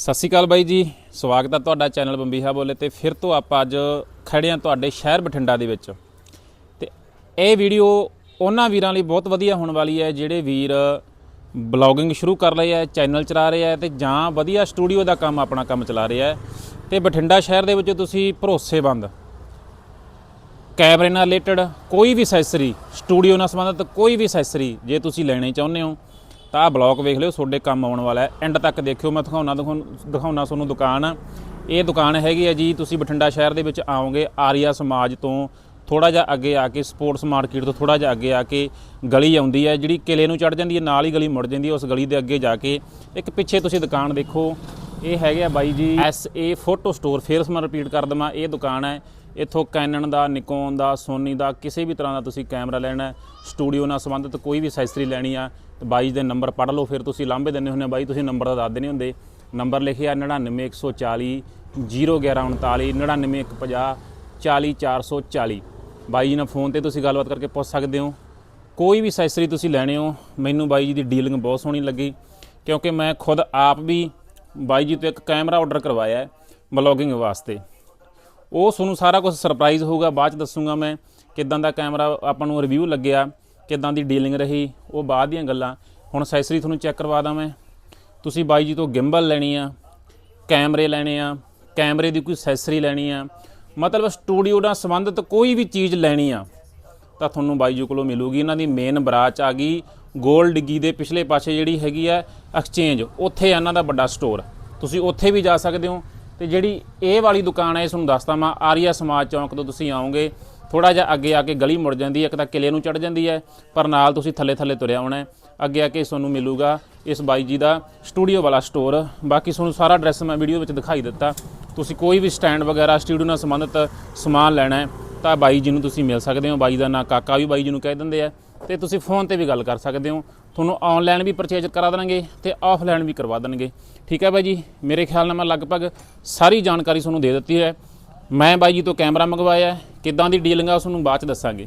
ਸਤਿ ਸ਼੍ਰੀ ਅਕਾਲ ਬਾਈ ਜੀ। ਸਵਾਗਤ ਹੈ ਤੁਹਾਡਾ ਚੈਨਲ ਬੰਬੀਹਾ ਬੋਲੇ ਤੇ ਫਿਰ ਤੋਂ ਆਪਾਂ ਅੱਜ ਖੜੇ ਹਾਂ ਤੁਹਾਡੇ ਸ਼ਹਿਰ ਬਠਿੰਡਾ ਦੇ ਵਿੱਚ। ਤੇ ਇਹ ਵੀਡੀਓ ਉਹਨਾਂ ਵੀਰਾਂ ਲਈ ਬਹੁਤ ਵਧੀਆ ਹੋਣ ਵਾਲੀ ਹੈ ਜਿਹੜੇ ਵੀਰ ਬਲੌਗਿੰਗ ਸ਼ੁਰੂ ਕਰ ਲਏ ਹੈ, ਚੈਨਲ ਚਲਾ ਰਹੇ ਹੈ ਤੇ ਜਾਂ ਵਧੀਆ ਸਟੂਡੀਓ ਦਾ ਕੰਮ ਆਪਣਾ ਕੰਮ ਚਲਾ ਰਿਹਾ ਹੈ। ਤੇ ਬਠਿੰਡਾ ਸ਼ਹਿਰ ਦੇ ਵਿੱਚ ਤੁਸੀਂ ਭਰੋਸੇਮੰਦ, ਕੈਮਰੇ ਨਾਲ ਰਿਲੇਟਡ ਕੋਈ ਵੀ ਅਸੈਸਰੀ, ਸਟੂਡੀਓ ਨਾਲ ਸੰਬੰਧਿਤ ਕੋਈ ਵੀ ਅਸੈਸਰੀ ਜੇ ਤੁਸੀਂ ਲੈਣੀ ਚਾਹੁੰਦੇ ਹੋ ਤਾਂ ਆਹ ਬਲੌਗ ਵੇਖ ਲਿਓ ਤੁਹਾਡੇ ਕੰਮ ਆਉਣ ਵਾਲਾ ਹੈ। ਐਂਡ ਤੱਕ ਦੇਖਿਓ ਮੈਂ ਦਿਖਾਉਣਾ ਦਿਖਾਉਣ- ਦਿਖਾਉਣਾ ਤੁਹਾਨੂੰ ਦੁਕਾਨ। ਇਹ ਦੁਕਾਨ ਹੈਗੀ ਹੈ ਜੀ ਤੁਸੀਂ ਬਠਿੰਡਾ ਸ਼ਹਿਰ ਦੇ ਵਿੱਚ ਆਓਗੇ ਆਰੀਆ ਸਮਾਜ ਤੋਂ ਥੋੜਾ ਜਿਹਾ ਅੱਗੇ ਆ ਕੇ ਸਪੋਰਟਸ ਮਾਰਕੀਟ ਤੋਂ ਥੋੜਾ ਜਿਹਾ ਅੱਗੇ ਆ ਕੇ ਗਲੀ ਆਉਂਦੀ ਹੈ ਜਿਹੜੀ ਕਿਲੇ ਨੂੰ ਚੜ ਜਾਂਦੀ ਹੈ ਨਾਲ ਹੀ ਗਲੀ ਮੁੜ ਜਾਂਦੀ ਹੈ ਉਸ ਗਲੀ ਦੇ ਅੱਗੇ ਜਾ ਕੇ। ਇੱਕ ਪਿੱਛੇ ਤੁਸੀਂ ਦੁਕਾਨ ਦੇਖੋ ਇਹ ਹੈਗੇ ਆ ਬਾਈ G S A photo store ਫੇਰ ਮੈਂ ਰਿਪੀਟ ਕਰ ਦਵਾਂ ਇਹ ਦੁਕਾਨ ਹੈ। ਇੱਥੋਂ ਕੈਨਨ ਦਾ ਨਿਕੋਨ ਦਾ ਸੋਨੀ ਦਾ ਕਿਸੇ ਵੀ ਤਰ੍ਹਾਂ ਦਾ ਤੁਸੀਂ ਕੈਮਰਾ ਲੈਣਾ ਹੈ, ਸਟੂਡੀਓ ਨਾਲ ਸੰਬੰਧਿਤ ਕੋਈ ਵੀ ਅਸੈਸਰੀ ਲੈਣੀ ਆ ਤੇ ਬਾਈ ਦੇ ਨੰਬਰ ਪੜ੍ਹ ਲਓ ਫਿਰ ਤੁਸੀਂ ਲਾਂਭੇ ਦਿੰਦੇ ਹੁੰਦੇ ਆ, ਬਾਈ ਤੁਸੀਂ ਨੰਬਰ ਦਾ ਦੱਸਦੇ ਨਹੀਂ ਹੁੰਦੇ। ਨੰਬਰ ਲਿਖਿਆ 99140 0139 99150 40440 ਬਾਈ ਜੀ ਨਾਲ ਫੋਨ ਤੇ ਤੁਸੀਂ ਗੱਲਬਾਤ ਕਰਕੇ ਪੁੱਛ ਸਕਦੇ ਹੋ। ਕੋਈ ਵੀ ਅਸੈਸਰੀ ਤੁਸੀਂ ਲੈਣੇ ਹੋ ਮੈਨੂੰ ਬਾਈ ਜੀ ਦੀ ਡੀਲਿੰਗ ਬਹੁਤ ਸੋਹਣੀ ਲੱਗੀ ਕਿਉਂਕਿ ਮੈਂ ਖੁਦ ਆਪ ਵੀ ਬਾਈ ਜੀ ਤੋਂ ਇੱਕ ਕੈਮਰਾ ਆਰਡਰ ਕਰਵਾਇਆ ਹੈ ਬਲੌਗਿੰਗ ਵਾਸਤੇ। ਉਹ ਤੁਹਾਨੂੰ ਸਾਰਾ ਕੁਝ ਸਰਪ੍ਰਾਈਜ਼ ਹੋਊਗਾ ਬਾਅਦ ਚ ਦੱਸੂਗਾ ਮੈਂ ਕਿਦਾਂ ਦਾ ਕੈਮਰਾ ਆਪਾਂ ਨੂੰ ਰਿਵਿਊ ਲੱਗਿਆ। ਕਿਦਾਂ ਦੀ ਡੀਲਿੰਗ ਰਹੀ, ਉਹ ਬਾਅਦ ਦੀਆਂ ਗੱਲਾਂ। ਹੁਣ ਅਸੈਸਰੀ ਤੁਹਾਨੂੰ ਚੈੱਕ ਕਰਵਾ ਦਾਂ ਮੈਂ ਤੁਸੀਂ ਬਾਈ ਜੀ ਤੋਂ ਗਿੰਬਲ ਲੈਣੀ ਆ, ਕੈਮਰੇ ਲੈਣੇ ਆ, ਕੈਮਰੇ ਦੀ ਕੋਈ ਅਸੈਸਰੀ ਲੈਣੀ ਆ। ਮਤਲਬ ਸਟੂਡੀਓ ਨਾਲ ਸੰਬੰਧਿਤ ਕੋਈ ਵੀ ਚੀਜ਼ ਲੈਣੀ ਆ, ਤਾਂ ਤੁਹਾਨੂੰ ਬਾਈ ਜੀ ਕੋਲੋਂ ਮਿਲੂਗੀ। ਇਹਨਾਂ ਦੀ ਮੇਨ ਬ੍ਰਾਂਚ ਆ ਗਈ ਗੋਲ ਡਿੱਗੀ ਦੇ ਪਿਛਲੇ ਪਾਸੇ ਜਿਹੜੀ ਹੈਗੀ ਆ ਐਕਸਚੇਂਜ ਉੱਥੇ ਇਹਨਾਂ ਦਾ ਵੱਡਾ ਸਟੋਰ ਤੁਸੀਂ ਉੱਥੇ ਵੀ ਜਾ ਸਕਦੇ ਹੋ। ਤੇ ਜਿਹੜੀ ਇਹ ਵਾਲੀ ਦੁਕਾਨ ਹੈ ਇਸ ਨੂੰ ਦੱਸਦਾ ਮੈਂ ਆਰੀਆ ਸਮਾਜ ਚੌਂਕ ਤੋਂ ਤੁਸੀਂ ਆਓਗੇ। ਥੋੜਾ ਜਿਹਾ ਅੱਗੇ ਆ ਕੇ ਗਲੀ ਮੁੜ ਜਾਂਦੀ ਹੈ, ਇੱਕ ਤਾਂ ਕਿਲੇ ਨੂੰ ਚੜ ਜਾਂਦੀ ਹੈ, ਪਰ ਨਾਲ ਤੁਸੀਂ ਥੱਲੇ ਥੱਲੇ ਤੁਰਿਆ ਆਉਣਾ ਅੱਗੇ ਆ ਕੇ ਤੁਹਾਨੂੰ ਮਿਲੂਗਾ, ਇਸ ਬਾਈ ਜੀ ਦਾ ਸਟੂਡੀਓ ਵਾਲਾ ਸਟੋਰ। ਬਾਕੀ ਤੁਹਾਨੂੰ ਸਾਰਾ ਐਡਰੈਸ ਮੈਂ ਵੀਡੀਓ ਵਿੱਚ ਦਿਖਾਈ ਦਿੱਤਾ। ਤੁਸੀਂ ਕੋਈ ਵੀ ਸਟੈਂਡ ਵਗੈਰਾ ਸਟੂਡੀਓ ਨਾਲ ਸੰਬੰਧਿਤ ਸਮਾਨ ਲੈਣਾ ਹੈ, ਤਾਂ ਬਾਈ ਜੀ ਨੂੰ ਤੁਸੀਂ ਮਿਲ ਸਕਦੇ ਹੋ। ਬਾਈ ਦਾ ਨਾਂ ਕਾਕਾ ਵੀ ਬਾਈ ਜੀ ਨੂੰ ਕਹਿ ਦਿੰਦੇ ਆ। ਤੇ ਤੁਸੀਂ ਫੋਨ ਤੇ ਵੀ ਗੱਲ ਕਰ ਸਕਦੇ ਹੋ। ਤੁਹਾਨੂੰ ਆਨਲਾਈਨ ਵੀ ਪਰਚੇਜ ਕਰਾ ਦੇਣਗੇ ਤੇ ਆਫਲਾਈਨ ਵੀ ਕਰਵਾ ਦੇਣਗੇ। ਠੀਕ ਹੈ ਬਾਈ ਜੀ? ਮੇਰੇ ਖਿਆਲ ਨਾਲ ਮੈਂ ਲਗਭਗ ਸਾਰੀ ਜਾਣਕਾਰੀ ਤੁਹਾਨੂੰ ਦੇ ਦਿੱਤੀ ਹੈ। ਮੈਂ ਬਾਈ ਜੀ ਤੋਂ ਕੈਮਰਾ ਮੰਗਵਾਇਆ ਕਿੱਦਾਂ ਦੀ ਡੀਲਿੰਗ ਆ, ਉਸ ਨੂੰ ਬਾਅਦ ਚ ਦੱਸਾਂਗੇ।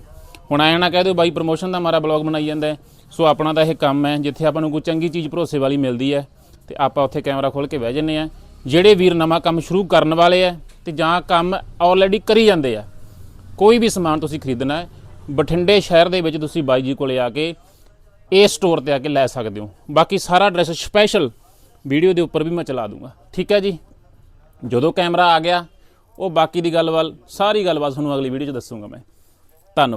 ਹੁਣ ਐਂ ਨਾ ਕਹਿ ਦਿਓ, ਬਾਈ ਪ੍ਰਮੋਸ਼ਨ ਦਾ ਮਾਰਾ ਬਲੌਗ ਬਣਾਈ ਜਾਂਦਾ ਹੈ। ਸੋ ਆਪਣਾ ਤਾਂ ਇਹ ਕੰਮ ਹੈ, ਜਿੱਥੇ ਆਪਾਂ ਨੂੰ ਕੋਈ ਚੰਗੀ ਚੀਜ਼ ਭਰੋਸੇ ਵਾਲੀ ਮਿਲਦੀ ਹੈ, ਤੇ ਆਪਾਂ ਉੱਥੇ ਕੈਮਰਾ ਖੋਲ ਕੇ ਬਹਿ ਜੰਨੇ ਆ ਜਿਹੜੇ ਵੀਰ ਨਵਾਂ ਕੰਮ ਸ਼ੁਰੂ ਕਰਨ ਵਾਲੇ ਆ, ਤੇ ਜਾਂ ਕੰਮ ਆਲਰੇਡੀ ਕਰੀ ਜਾਂਦੇ ਆ, ਕੋਈ ਵੀ ਸਮਾਨ ਤੁਸੀਂ ਖਰੀਦਣਾ ਹੈ, ਬਠਿੰਡੇ ਸ਼ਹਿਰ ਦੇ ਵਿੱਚ ਤੁਸੀਂ ਬਾਈ ਜੀ ਕੋਲੇ ਆ ਕੇ ਇਹ ਸਟੋਰ ਤੇ ਆ ਕੇ ਲੈ ਸਕਦੇ ਹੋ। ਬਾਕੀ ਸਾਰਾ ਐਡਰੈਸ ਸਪੈਸ਼ਲ ਵੀਡੀਓ ਦੇ ਉੱਪਰ ਵੀ ਮੈਂ ਚਲਾ ਦੂੰਗਾ। ਠੀਕ ਹੈ ਜੀ? ਜਦੋਂ ਕੈਮਰਾ ਆ ਗਿਆ ਉਹ ਬਾਕੀ ਦੀ ਗੱਲਬਾਤ ਸਾਰੀ ਗੱਲਬਾਤ ਤੁਹਾਨੂੰ ਅਗਲੀ ਵੀਡੀਓ 'ਚ ਦੱਸੂਗਾ ਮੈਂ। ਧੰਨਵਾਦ।